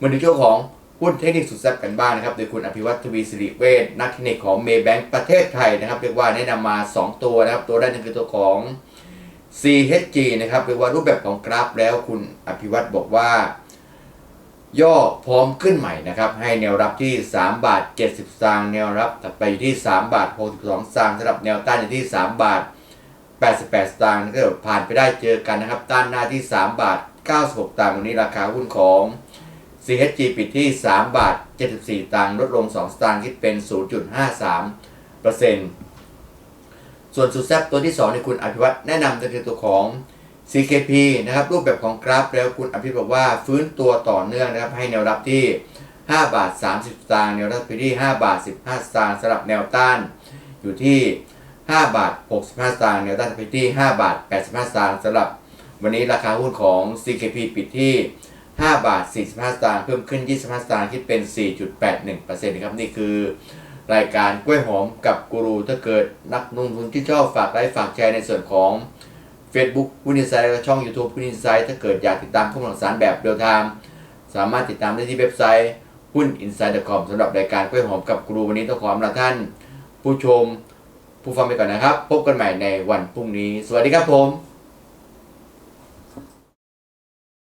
มาดูเจ้าของหุ้นเทคนิคสุดแซ่บกันบ้างนะครับ โดยคุณอภิวัตทวีสิริเวชนักเทคนิคของเมย์แบงก์ประเทศไทยนะครับ เรียกว่าแนะนำมา 2 ตัวนะครับ ตัวแรกนั่นคือตัวของ CHG นะครับเรียกว่ารูปแบบของกราฟแล้วคุณอภิวัตบอกว่า ย่อพร้อมขึ้นใหม่นะครับ ให้แนวรับที่ 3 บาท 70สตางค์แนวรับถัดไปอยู่ที่ 3 บาท 62สตางค์สำหรับแนวต้านอยู่ที่ 3 บาท 88สตางค์ก็ผ่านไปได้เจอกันนะครับ ต้านหน้าที่ 3 บาท 96สตางค์วันนี้ราคาหุ้นของ CHG ปิดที่ 3 บาท 74 ตังค์ลดลง 2 สตางค์คิดเป็น 0.53เปอร์เซ็นต์ส่วนสุดแซบตัวที่ 2 ในคุณอภิวัตแนะนำก็คือตัวของ CKP นะครับรูปแบบของกราฟแล้วคุณอภิวัตบอกว่าฟื้นตัวต่อเนื่องนะครับให้แนวรับที่ 5 บาท 30สตางค์แนวรับไปที่ 5 บาท 15ตางค์สำหรับแนวต้านอยู่ที่ 5 บาท 65สตางค์แนวต้านไปที่ 5 บาท 85สตางค์สำหรับวันนี้ราคาหุ้นของ CKP ปิดที่ 5 บาท 45 สตางค์เพิ่มขึ้น 25 สตางค์คิดเป็น 4.81%นะครับนี่คือรายการกล้วยหอมกับกูรูถ้าเกิดนักลงทุนที่ชอบฝากไลค์ฝากแชร์ในส่วนของ Facebook หุ้นอินไซด์และช่อง YouTube หุ้นอินไซด์ถ้าเกิดอยากติดตามข้อมูลข่าวสารแบบเรียลไทม์สามารถติดตามได้ที่เว็บไซต์หุ้น inside.com สำหรับรายการกล้วยหอมกับกูรูวันนี้ต้องขออำลาท่าน ผู้ชมผู้ฟังไปก่อนนะครับ พบกันใหม่ในวันพรุ่งนี้ สวัสดีครับผม